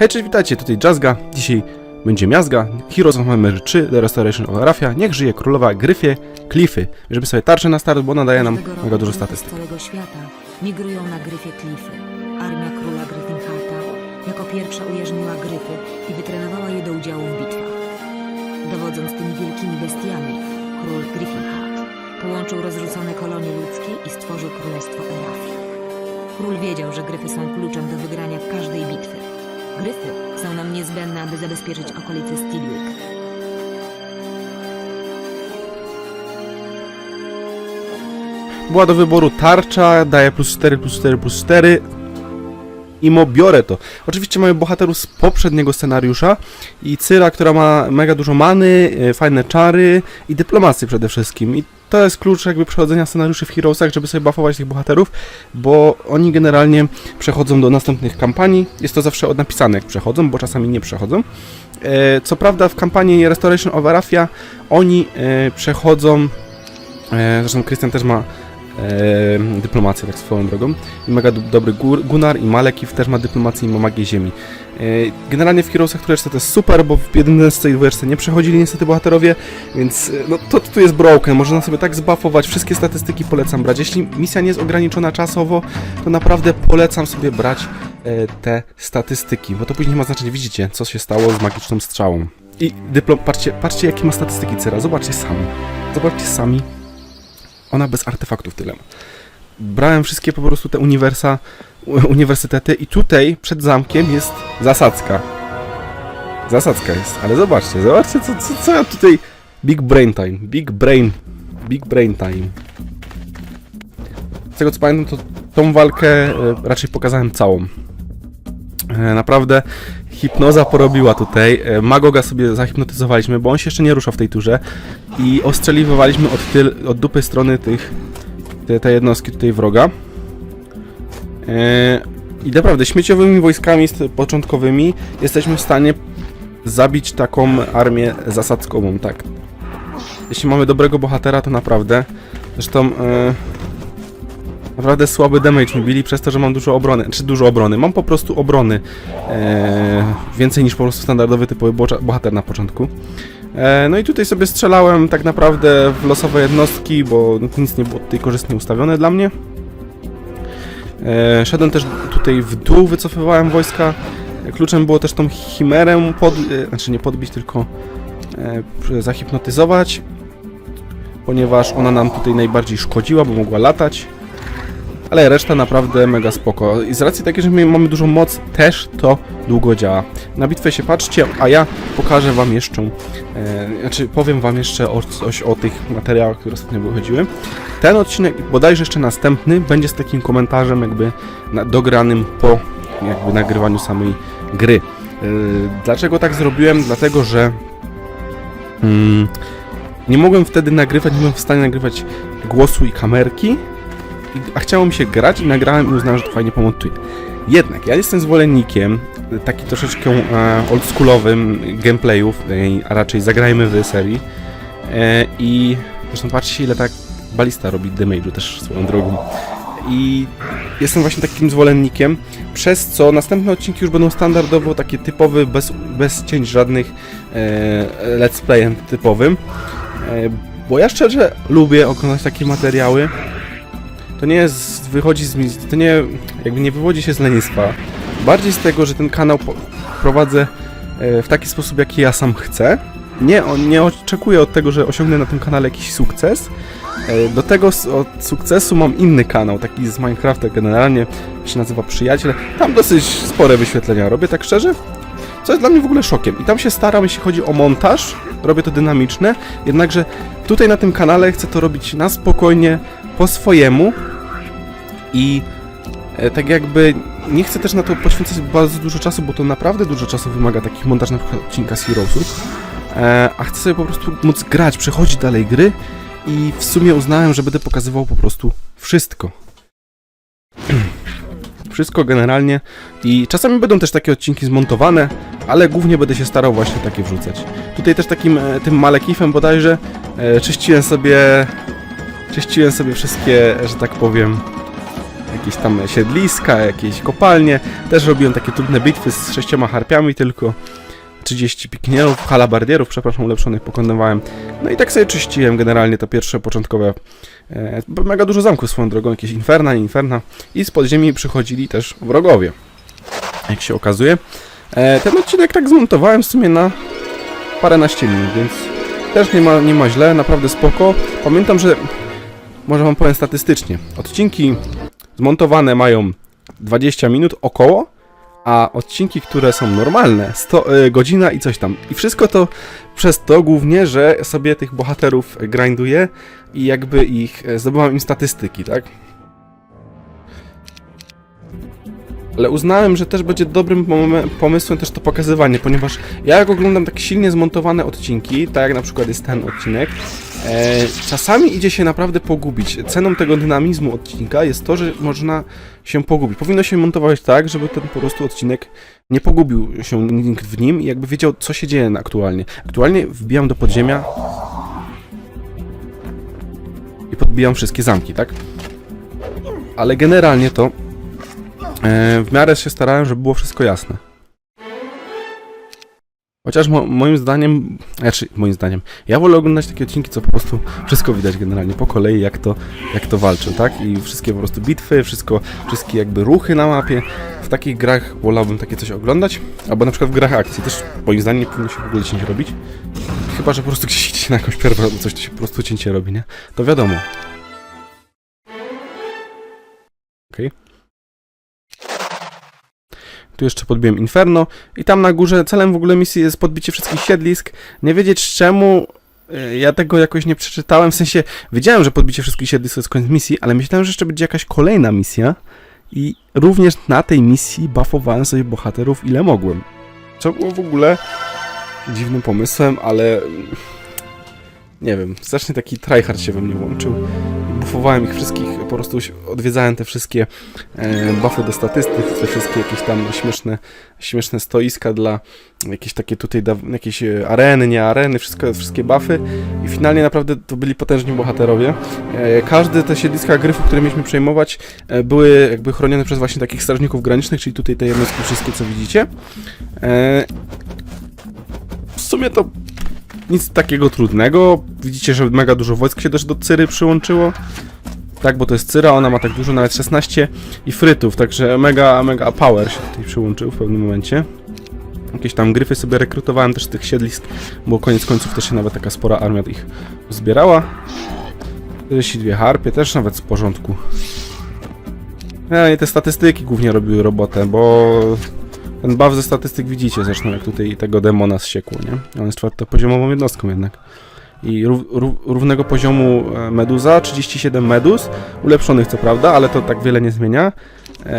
Hej, cześć, witajcie, tutaj Jazzga. Dzisiaj będzie miazga. Heroes of Memory 3, The Restoration of Arafia. Niech żyje królowa Gryfie Cliffy. Bierzemy sobie tarczę na start, bo ona daje nam Każdego mega roku dużo statystyk. Z całego świata migrują na gryfie klify. Armia króla Gryffinharta jako pierwsza ujarzmiła gryfy i wytrenowała je do udziału w bitwach. Dowodząc tymi wielkimi bestiami, król Gryffinhart połączył rozrzucone kolonie ludzkie i stworzył królestwo Erafii. Król wiedział, że gryfy są kluczem do wygrania każdej bitwy. Gryfy są nam niezbędne, aby zabezpieczyć okolice Steelwick. Była do wyboru tarcza, daje plus 4, plus 4, plus 4. Imo biorę to. Oczywiście mamy bohaterów z poprzedniego scenariusza i Cyra, która ma mega dużo many, e, fajne czary i dyplomację przede wszystkim. I to jest klucz jakby przechodzenia scenariuszy w Heroesach, żeby sobie buffować tych bohaterów, bo oni generalnie przechodzą do następnych kampanii. Jest to zawsze odnapisane jak przechodzą, bo czasami nie przechodzą. E, Co prawda w kampanii Restoration of Arafia oni e, przechodzą, e, zresztą Krystian też ma dyplomację, tak swoją drogą. I mega do, dobry Gunnar i Malekiw też ma dyplomację i ma magię ziemi. E, generalnie w Heroesach trójeczce to jest super, bo w 11 i dwójeczce nie przechodzili niestety bohaterowie, więc e, no to tu jest broken, można sobie tak zbuffować, wszystkie statystyki polecam brać. Jeśli misja nie jest ograniczona czasowo, to naprawdę polecam sobie brać e, te statystyki, bo to później ma znaczenie, widzicie, co się stało z magiczną strzałą. I dyplom, patrzcie, patrzcie jakie ma statystyki Cera, zobaczcie sami. Zobaczcie sami, ona bez artefaktów tyle ma. Brałem wszystkie po prostu te uniwersa, uniwersytety i tutaj przed zamkiem jest zasadzka. Zasadzka jest, ale zobaczcie, zobaczcie co, co, co ja tutaj... Big brain time, big brain, big brain time. Z tego co pamiętam, to tą walkę e, raczej pokazałem całą. E, Naprawdę hipnoza porobiła tutaj. E, Magoga sobie zahipnotyzowaliśmy, bo on się jeszcze nie rusza w tej turze i ostrzeliwywaliśmy od, tyl, od dupy strony tych te, te jednostki tutaj wroga. E, I naprawdę śmieciowymi wojskami początkowymi jesteśmy w stanie zabić taką armię zasadzkową, tak. Jeśli mamy dobrego bohatera, to naprawdę. Zresztą e, naprawdę słaby damage mi bili przez to, że mam dużo obrony. Czy dużo obrony? Mam po prostu obrony. E, więcej niż po prostu standardowy typowy bohater na początku. E, No i tutaj sobie strzelałem tak naprawdę w losowe jednostki, bo nic nie było tutaj korzystnie ustawione dla mnie. E, Szedłem też tutaj w dół, wycofywałem wojska. Kluczem było też tą chimerę pod, znaczy nie podbić, tylko e, zahipnotyzować, ponieważ ona nam tutaj najbardziej szkodziła, bo mogła latać. Ale reszta naprawdę mega spoko. I z racji takiej, że my mamy dużą moc, też to długo działa. Na bitwę się patrzcie, a ja pokażę wam jeszcze, e, znaczy powiem wam jeszcze o, coś o tych materiałach, które ostatnio wychodziły. Ten odcinek, bodajże jeszcze następny, będzie z takim komentarzem jakby na, dogranym po jakby nagrywaniu samej gry. E, dlaczego tak zrobiłem? Dlatego, że mm, nie mogłem wtedy nagrywać, nie byłem w stanie nagrywać głosu i kamerki, a chciało mi się grać i nagrałem i uznałem, że to fajnie pomontuje. Jednak ja jestem zwolennikiem taki troszeczkę e, oldschoolowym gameplayów, e, a raczej zagrajmy w serii. E, I zresztą patrzcie ile tak balista robi damage'u też swoją drogą. I jestem właśnie takim zwolennikiem, przez co następne odcinki już będą standardowo takie typowe, bez, bez cięć żadnych e, let's playem typowym. Bo ja szczerze lubię oglądać takie materiały. To nie jest, wychodzi z, to nie, jakby nie wywodzi się z lenistwa. Bardziej z tego, że ten kanał prowadzę e, w taki sposób, jaki ja sam chcę. Nie, nie oczekuję od tego, że osiągnę na tym kanale jakiś sukces. E, Do tego od sukcesu mam inny kanał, taki z Minecrafta generalnie, się nazywa Przyjaciel. Tam dosyć spore wyświetlenia robię, tak szczerze. Co jest dla mnie w ogóle szokiem. I tam się staram, jeśli chodzi o montaż, robię to dynamiczne, jednakże tutaj na tym kanale chcę to robić na spokojnie, po swojemu i e, tak jakby nie chcę też na to poświęcać bardzo dużo czasu, bo to naprawdę dużo czasu wymaga takich montaż na przykład odcinka z Heroesów, e, a chcę sobie po prostu móc grać, przechodzić dalej gry i w sumie uznałem, że będę pokazywał po prostu wszystko. Wszystko generalnie i czasami będą też takie odcinki zmontowane, ale głównie będę się starał właśnie takie wrzucać. Tutaj też takim e, tym malekifem bodajże czyściłem sobie czyściłem sobie wszystkie, że tak powiem jakieś tam siedliska, jakieś kopalnie. Też robiłem takie trudne bitwy z sześcioma harpiami tylko. 30 piknierów, halabardierów, przepraszam, ulepszonych pokonywałem. No i tak sobie czyściłem generalnie te pierwsze początkowe. E, mega dużo zamków swoją drogą, jakieś inferna, nie inferna. I z podziemi przychodzili też wrogowie. Jak się okazuje. E, ten odcinek tak zmontowałem w sumie na paręnaście minut, więc też nie ma, nie ma źle, naprawdę spoko. Pamiętam, że może wam powiem statystycznie. Odcinki zmontowane mają 20 minut około, a odcinki, które są normalne, 100, y, godzina i coś tam. I wszystko to przez to głównie, że sobie tych bohaterów grinduję i jakby ich, e, zdobywam im statystyki, tak? Ale uznałem, że też będzie dobrym pom- pomysłem też to pokazywanie, ponieważ ja jak oglądam tak silnie zmontowane odcinki, tak jak na przykład jest ten odcinek, e, czasami idzie się naprawdę pogubić. Ceną tego dynamizmu odcinka jest to, że można się pogubić. Powinno się montować tak, żeby ten po prostu odcinek nie pogubił się nikt w nim i jakby wiedział, co się dzieje aktualnie. Aktualnie wbijam do podziemia i podbijam wszystkie zamki, tak? Ale generalnie to w miarę się starałem, żeby było wszystko jasne. Chociaż mo moim zdaniem, znaczy moim zdaniem, ja wolę oglądać takie odcinki, co po prostu wszystko widać generalnie po kolei, jak to, jak to walczą, tak? I wszystkie po prostu bitwy, wszystko, wszystkie jakby ruchy na mapie. W takich grach wolałbym takie coś oglądać, albo na przykład w grach akcji też moim zdaniem nie powinno się w ogóle cięcie robić. Chyba, że po prostu gdzieś idzie na jakąś przerwę albo coś, to się po prostu cięcie robi, nie? To wiadomo. Okej. Tu jeszcze podbiłem Inferno i tam na górze celem w ogóle misji jest podbicie wszystkich siedlisk. Nie wiedzieć czemu y, ja tego jakoś nie przeczytałem, w sensie wiedziałem, że podbicie wszystkich siedlisk to jest koniec misji, ale myślałem, że jeszcze będzie jakaś kolejna misja i również na tej misji buffowałem sobie bohaterów ile mogłem. Co było w ogóle dziwnym pomysłem, ale mm, nie wiem, strasznie taki tryhard się we mnie włączył. Buffowałem ich wszystkich, po prostu odwiedzałem te wszystkie e, buffy do statystyk, te wszystkie jakieś tam śmieszne, śmieszne stoiska dla jakieś takie tutaj, jakieś areny, nie areny, wszystko, wszystkie buffy i finalnie naprawdę to byli potężni bohaterowie. E, każde te siedliska gryfów, które mieliśmy przejmować, e, były jakby chronione przez właśnie takich strażników granicznych, czyli tutaj te jednostki wszystkie, co widzicie. E, w sumie to nic takiego trudnego. Widzicie, że mega dużo wojsk się też do Cyry przyłączyło. Tak, bo to jest Cyra, ona ma tak dużo, nawet 16 i frytów, także mega, mega power się tutaj przyłączył w pewnym momencie. Jakieś tam gryfy sobie rekrutowałem też z tych siedlisk, bo koniec końców też się nawet taka spora armia ich zbierała. 42 harpie też nawet z porządku. No i te statystyki głównie robiły robotę, bo ten buff ze statystyk widzicie zresztą, jak tutaj tego demona zsiekło, nie? On jest czwartopoziomową jednostką jednak. I rów, rów, równego poziomu e, meduza, 37 meduz, ulepszonych co prawda, ale to tak wiele nie zmienia. Eee,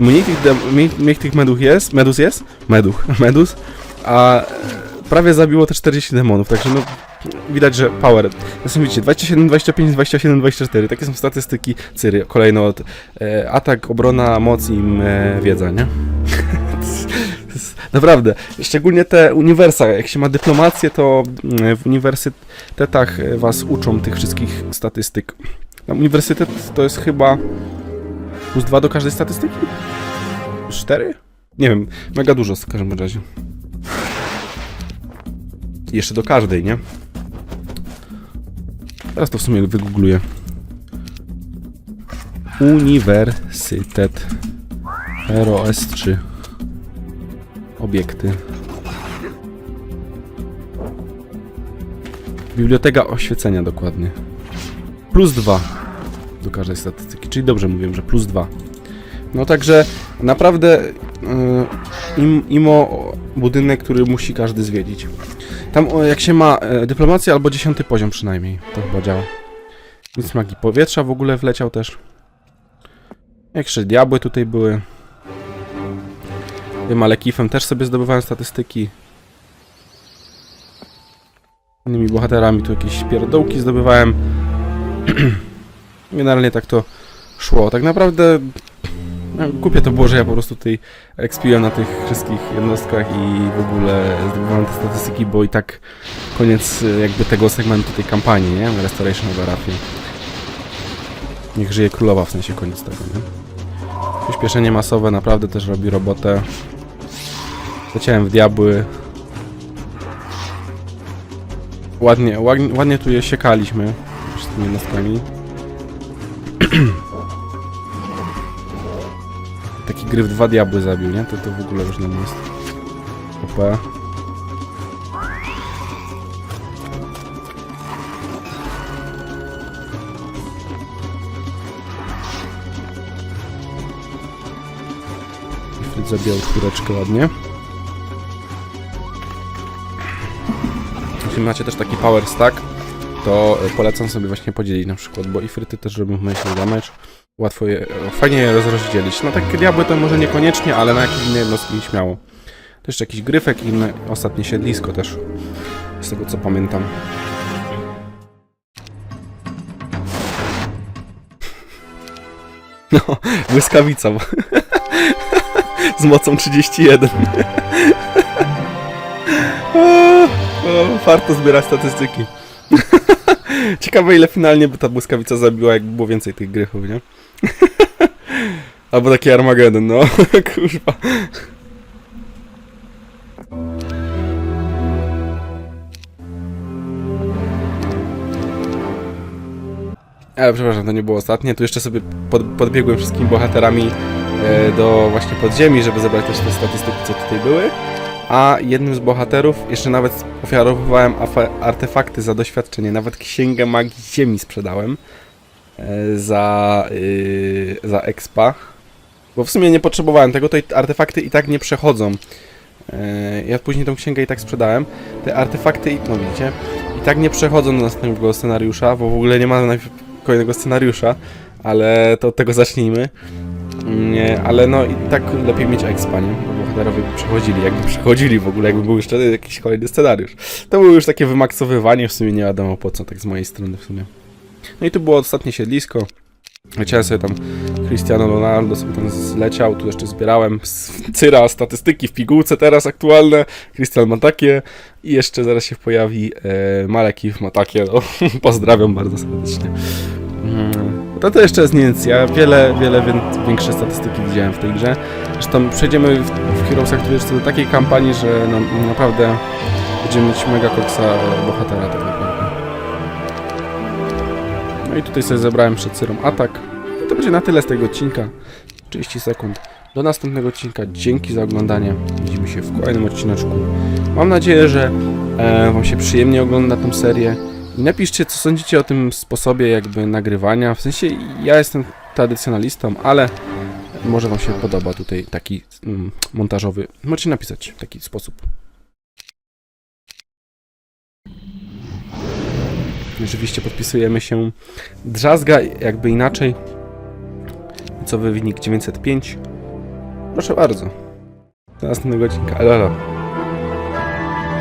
mniej, tych dem, mniej, mniej tych meduch jest, meduz jest, meduch, meduz, a prawie zabiło te 40 demonów, także no widać, że power. Zresztą widzicie, 27, 25, 27, 24, takie są statystyki Cyry. Kolejno od e, atak, obrona, moc i e, wiedza, nie? Naprawdę, szczególnie te uniwersa, jak się ma dyplomację, to w uniwersytetach e, was uczą tych wszystkich statystyk. Uniwersytet to jest chyba plus dwa do każdej statystyki? Cztery? Nie wiem, mega dużo w każdym razie. Jeszcze do każdej, nie? Teraz to w sumie wygoogluję. Uniwersytet ROS3 Obiekty. Biblioteka oświecenia dokładnie. Plus dwa do każdej statystyki, czyli dobrze mówiłem, że plus dwa. No także naprawdę yy, im, imo budynek, który musi każdy zwiedzić tam jak się ma e, dyplomację albo 10 poziom przynajmniej, to chyba działa. Nic magii powietrza w ogóle wleciał też. Jakże diabły tutaj były. Tym Alekifem też sobie zdobywałem statystyki. Innymi bohaterami tu jakieś pierdołki zdobywałem. Generalnie tak to szło. Tak naprawdę no, głupie to było, że ja po prostu tutaj ekspiłem na tych wszystkich jednostkach i w ogóle zdobywałem te statystyki, bo i tak koniec y, jakby tego segmentu tej kampanii, nie? Restoration of Arafie. Niech żyje królowa, w sensie koniec tego, nie? Przyspieszenie masowe naprawdę też robi robotę. Leciałem w diabły. Ładnie, ładnie, ładnie tu je siekaliśmy z tymi jednostkami. Taki gryf dwa diabły zabił, nie? To to w ogóle już nam jest OP. Zabijał czwóreczkę ładnie. Jeśli macie też taki power stack, to polecam sobie właśnie podzielić na przykład, bo ifryty też robią myślę damage. Łatwo je, fajnie je rozdzielić. Na takie diabły to może niekoniecznie, ale na jakieś inne jednostki śmiało. Jeszcze jakiś gryfek i inne, ostatnie siedlisko też, z tego co pamiętam. No, błyskawica. Z mocą 31. o, warto zbierać statystyki. Ciekawe ile finalnie by ta błyskawica zabiła, jakby było więcej tych grychów, nie? Albo taki Armageddon, no. Kurwa. Ale przepraszam, to nie było ostatnie. Tu jeszcze sobie pod, podbiegłem wszystkimi bohaterami e, do właśnie podziemi, żeby zebrać też te statystyki, co tutaj były. A jednym z bohaterów jeszcze nawet ofiarowywałem afa- artefakty za doświadczenie. Nawet księgę magii ziemi sprzedałem za, yy, za expa. Bo w sumie nie potrzebowałem tego, to artefakty i tak nie przechodzą. E, Ja później tą księgę i tak sprzedałem. Te artefakty, i- no widzicie, i tak nie przechodzą do następnego scenariusza, bo w ogóle nie ma najpierw kolejnego scenariusza, ale to od tego zacznijmy. Nie, ale no i tak lepiej mieć expa, nie? Bo bohaterowie przechodzili, jakby przechodzili w ogóle, jakby był jeszcze jakiś kolejny scenariusz. To było już takie wymaksowywanie, w sumie nie wiadomo po co, tak z mojej strony w sumie. No i tu było ostatnie siedlisko. Leciałem sobie tam, Cristiano Ronaldo sobie tam zleciał, tu jeszcze zbierałem z cyra statystyki w pigułce teraz aktualne, Cristian ma takie i jeszcze zaraz się pojawi e, Malekif ma takie, no, pozdrawiam bardzo serdecznie. Mm, To to jeszcze jest nic, ja wiele, wiele wię- większe statystyki widziałem w tej grze. Zresztą przejdziemy w, w Heroesach do takiej kampanii, że no, naprawdę będziemy mieć mega koksa e, bohatera tak naprawdę. No i tutaj sobie zebrałem przed Cyrą atak. I to będzie na tyle z tego odcinka. 30 sekund. Do następnego odcinka. Dzięki za oglądanie. Widzimy się w kolejnym odcineczku. Mam nadzieję, że e, Wam się przyjemnie ogląda tę serię. I napiszcie, co sądzicie o tym sposobie jakby nagrywania. W sensie ja jestem tradycjonalistą, ale może Wam się podoba tutaj taki mm, montażowy. Możecie napisać w taki sposób. Oczywiście podpisujemy się Drzazga, jakby inaczej. Co wynik 905. Proszę bardzo. Do następnego odcinka. Elo.